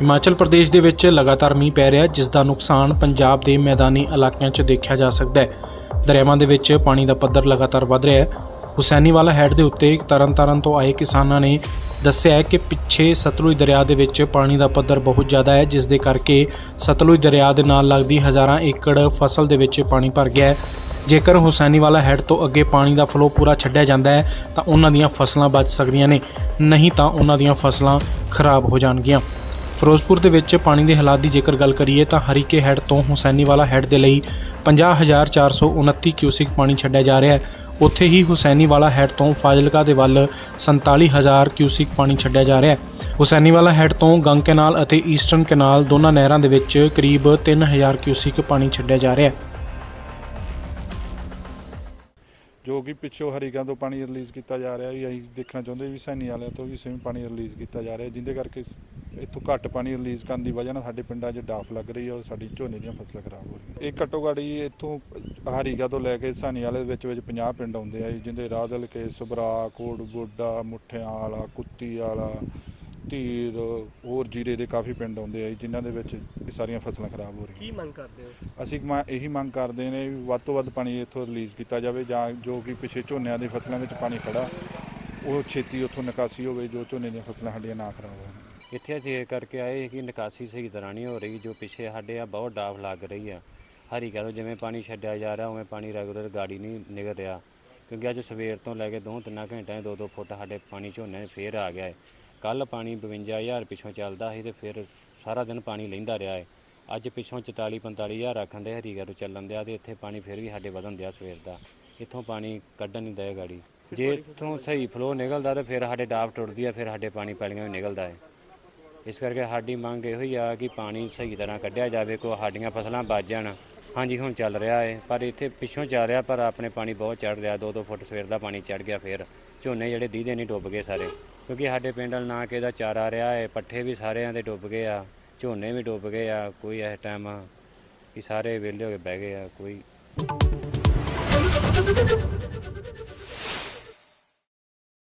ਹਿਮਾਚਲ ਪ੍ਰਦੇਸ਼ ਦੇ ਵਿੱਚ ਲਗਾਤਾਰ ਮੀਂਹ ਪੈ ਰਿਹਾ, ਜਿਸ ਦਾ ਨੁਕਸਾਨ ਪੰਜਾਬ ਦੇ ਮੈਦਾਨੀ ਇਲਾਕਿਆਂ 'ਚ ਦੇਖਿਆ ਜਾ ਸਕਦਾ ਹੈ। ਦਰਿਆਵਾਂ ਦੇ ਵਿੱਚ ਪਾਣੀ ਦਾ ਪੱਧਰ ਲਗਾਤਾਰ ਵੱਧ ਰਿਹਾ ਹੈ। ਹੁਸੈਨੀਵਾਲਾ ਹੈਡ ਦੇ ਉੱਤੇ ਤਰਨਤਾਰਨ ਤੋਂ ਆਏ ਕਿਸਾਨਾਂ ਨੇ ਦੱਸਿਆ ਹੈ ਕਿ ਪਿੱਛੇ ਸਤਲੁਜ ਦਰਿਆ ਦੇ ਵਿੱਚ ਪਾਣੀ ਦਾ ਪੱਧਰ ਬਹੁਤ ਜ਼ਿਆਦਾ ਹੈ, ਜਿਸ ਦੇ ਕਰਕੇ ਸਤਲੁਜ ਦਰਿਆ ਦੇ ਨਾਲ ਲੱਗਦੀ ਹਜ਼ਾਰਾਂ ਏਕੜ ਫਸਲ ਦੇ ਵਿੱਚ ਪਾਣੀ ਭਰ ਗਿਆ ਹੈ। ਜੇਕਰ ਹੁਸੈਨੀਵਾਲਾ ਹੈਡ ਤੋਂ ਅੱਗੇ ਪਾਣੀ ਦਾ ਫਲੋ ਪੂਰਾ ਛੱਡਿਆ ਜਾਂਦਾ ਹੈ, ਤਾਂ ਉਹਨਾਂ ਦੀਆਂ ਫਸਲਾਂ ਬਚ ਸਕਦੀਆਂ ਨੇ, ਨਹੀਂ ਤਾਂ ਉਹਨਾਂ ਦੀਆਂ ਫਸਲਾਂ ਖਰਾਬ ਹੋ ਜਾਣਗੀਆਂ। ਫਿਰੋਜ਼ਪੁਰ ਦੇ ਵਿੱਚ ਪਾਣੀ ਦੇ ਹਾਲਾਤ ਦੀ ਜੇਕਰ ਗੱਲ ਕਰੀਏ ਤਾਂ ਹਰੀਕੇ ਹੈੱਡ ਤੋਂ ਹੁਸੈਨੀਵਾਲਾ ਹੈੱਡ ਦੇ ਲਈ 50429 ਕਿਊਸਿਕ ਪਾਣੀ ਛੱਡਿਆ ਜਾ ਰਿਹਾ ਹੈ। ਉੱਥੇ ਹੀ ਹੁਸੈਨੀਵਾਲਾ ਹੈੱਡ ਤੋਂ ਫਾਜ਼ਿਲਕਾ ਦੇ ਵੱਲ 47000 ਕਿਊਸਿਕ ਪਾਣੀ ਛੱਡਿਆ ਜਾ ਰਿਹਾ ਹੈ। ਹੁਸੈਨੀਵਾਲਾ ਹੈੱਡ ਤੋਂ ਗੰਗ ਕੈਨਾਲ ਅਤੇ ਈਸਟਰਨ ਕੈਨਾਲ ਦੋਨਾਂ ਨਹਿਰਾਂ ਦੇ ਵਿੱਚ ਕਰੀਬ 3000 ਕਿਊਸਿਕ ਪਾਣੀ ਛੱਡਿਆ ਜਾ ਰਿਹਾ ਹੈ। ਜੋ ਕਿ ਪਿੱਛੋਂ ਹਰੀਕਾਂ ਤੋਂ ਪਾਣੀ ਰਿਲੀਜ਼ ਕੀਤਾ ਜਾ ਰਿਹਾ ਹੈ ਅਸੀਂ ਦੇਖਣਾ ਚਾਹੁੰਦੇ ਵੀ ਸੈਣੀ ਵਾਲਿਆਂ ਤੋਂ ਵੀ ਸੇਮ ਪਾਣੀ ਰਿਲੀਜ਼ ਕੀਤਾ ਜਾ ਰਿਹਾ ਜਿੰਦੇ ਕਰਕੇ ਇੱਥੋਂ ਘੱਟ ਪਾਣੀ ਰਿਲੀਜ਼ ਕਰਨ ਦੀ ਵਜ੍ਹਾ ਨਾਲ ਸਾਡੇ ਪਿੰਡਾਂ 'ਚ ਡਾਫ ਲੱਗ ਰਹੀ ਹੈ ਔਰ ਸਾਡੀ ਝੋਨੇ ਦੀਆਂ ਫਸਲਾਂ ਖਰਾਬ ਹੋ ਰਹੀਆਂ। ਇਹ ਘੱਟੋ ਘੱਟ ਜੀ ਇੱਥੋਂ ਹਰੀਕਾ ਤੋਂ ਲੈ ਕੇ ਸਾਨੀ ਵਾਲੇ ਵਿੱਚ ਵਿੱਚ 50 ਪਿੰਡ ਆਉਂਦੇ ਆ ਜੀ ਜਿੰਦੇ ਰਾਦਲ ਕੇ ਸੁਬਰਾ ਕੋਟ ਬੋਡਾ ਮੁੱਠਿਆਂ ਵਾਲਾ, ਕੁੱਤੀ ਵਾਲਾ ਧੀਰ ਹੋਰ ਜੀਰੇ ਦੇ ਕਾਫੀ ਪਿੰਡ ਆਉਂਦੇ ਆ ਜਿਨ੍ਹਾਂ ਦੇ ਵਿੱਚ ਇਹ ਸਾਰੀਆਂ ਫਸਲਾਂ ਖਰਾਬ ਹੋ ਰਹੀਆਂ। ਕੀ ਮੰਗ ਕਰਦੇ ਹੋ? ਅਸੀਂ ਮ- ਇਹੀ ਮੰਗ ਕਰਦੇ ਨੇ ਵੀ ਵੱਧ ਤੋਂ ਵੱਧ ਪਾਣੀ ਇੱਥੋਂ ਰਿਲੀਜ਼ ਕੀਤਾ ਜਾਵੇ ਜਾਂ ਜੋ ਕਿ ਪਿਛੇ ਝੋਨਿਆਂ ਦੀ ਫਸਲਾਂ ਵਿੱਚ ਪਾਣੀ ਖੜਾ ਉਹ ਛੇਤੀ ਉੱਥੋਂ ਨਿਕਾਸੀ ਹੋਵੇ ਜੋ ਝੋਨੇ ਦੀਆਂ ਫਸਲਾਂ ਸਾਡੀਆਂ ਨਾ ਖਰਾਬ ਹੋਣ। ਇੱਥੇ ਅਸੀਂ ਇਹ ਕਰਕੇ ਆਏ ਕਿ ਨਿਕਾਸੀ ਸਹੀ ਤਰ੍ਹਾਂ ਨਹੀਂ ਹੋ ਰਹੀ ਜੋ ਪਿੱਛੇ ਸਾਡੇ ਆ ਬਹੁਤ ਡਾਫ ਲੱਗ ਰਹੀ ਆ। ਹਰੀ ਤੋਂ ਜਿਵੇਂ ਪਾਣੀ ਛੱਡਿਆ ਜਾ ਰਿਹਾ ਉਵੇਂ ਪਾਣੀ ਰੈਗੂਲਰ ਗਾੜੀ ਨਹੀਂ ਨਿਕਲ ਰਿਹਾ। ਕਿਉਂਕਿ ਅੱਜ ਸਵੇਰ ਤੋਂ ਲੈ ਕੇ ਦੋ ਤਿੰਨਾਂ ਘੰਟਿਆਂ 2-2 ਫੁੱਟ ਸਾਡੇ ਪਾਣੀ ਝੋਨੇ 'ਚ ਫੇਰ ਆ ਗਿਆ ਹੈ ਕੱਲ ਪਾਣੀ 52000 ਪਿੱਛੋਂ ਚੱਲਦਾ ਸੀ ਤੇ ਫਿਰ ਸਾਰਾ ਦਿਨ ਪਾਣੀ ਲੈਂਦਾ ਰਿਹਾ ਹੈ ਅੱਜ ਪਿੱਛੋਂ 44 45000 ਆਖਣ ਦੇ ਹਰੀਗਾ ਤੋਂ ਚੱਲਣ ਦਿਆ ਤੇ ਇੱਥੇ ਪਾਣੀ ਫਿਰ ਵੀ ਸਾਡੇ ਵਧਣ ਦਿਆ ਸਵੇਰ ਦਾ। ਇੱਥੋਂ ਪਾਣੀ ਕੱਢਣ ਨਹੀਂ ਦਏ ਗਾੜੀ। ਜੇ ਇੱਥੋਂ ਸਹੀ ਫਲੋ ਨਿਕਲਦਾ ਤੇ ਫਿਰ ਸਾਡੇ ਡਾਫ ਟੁੱਟਦੀ ਆ, ਫਿਰ ਸਾਡੇ ਪਾਣੀ ਪੈਲੀਆਂ ਵੀ ਨਿਕਲਦਾ ਹੈ ਇਸ ਕਰਕੇ ਸਾਡੀ ਮੰਗ ਇਹੋ ਹੀ ਆ ਕਿ ਪਾਣੀ ਸਹੀ ਤਰ੍ਹਾਂ ਕੱਢਿਆ ਜਾਵੇ ਕੋ ਸਾਡੀਆਂ ਫਸਲਾਂ ਬਚ ਜਾਣ। ਹਾਂਜੀ, ਹੁਣ ਚੱਲ ਰਿਹਾ ਏ, ਪਰ ਇੱਥੇ ਪਿੱਛੋਂ ਚੱਲ ਰਿਹਾ, ਪਰ ਆਪਣੇ ਪਾਣੀ ਬਹੁਤ ਚੜ ਰਿਹਾ। 2-2 ਫੁੱਟ ਸਵੇਰ ਦਾ ਪਾਣੀ ਚੜ ਗਿਆ ਫਿਰ। ਝੋਨੇ ਜਿਹੜੇ ਦੀਦੇ ਨਹੀਂ ਡੁੱਬ ਗਏ ਸਾਰੇ। ਕਿਉਂਕਿ ਸਾਡੇ ਪਿੰਡ ਵੱਲ ਨਾ ਕਿਸੇ ਦਾ ਚਾਰਾ ਰਿਹਾ ਹੈ ਪੱਠੇ ਵੀ ਸਾਰਿਆਂ ਦੇ ਡੁੱਬ ਗਏ ਆ, ਝੋਨੇ ਵੀ ਡੁੱਬ ਗਏ ਆ, ਕੋਈ ਇਸ ਟਾਈਮ ਕਿ ਸਾਰੇ ਵਿਹਲੇ ਹੋ ਕੇ ਬਹਿ ਗਏ ਆ, ਕੋਈ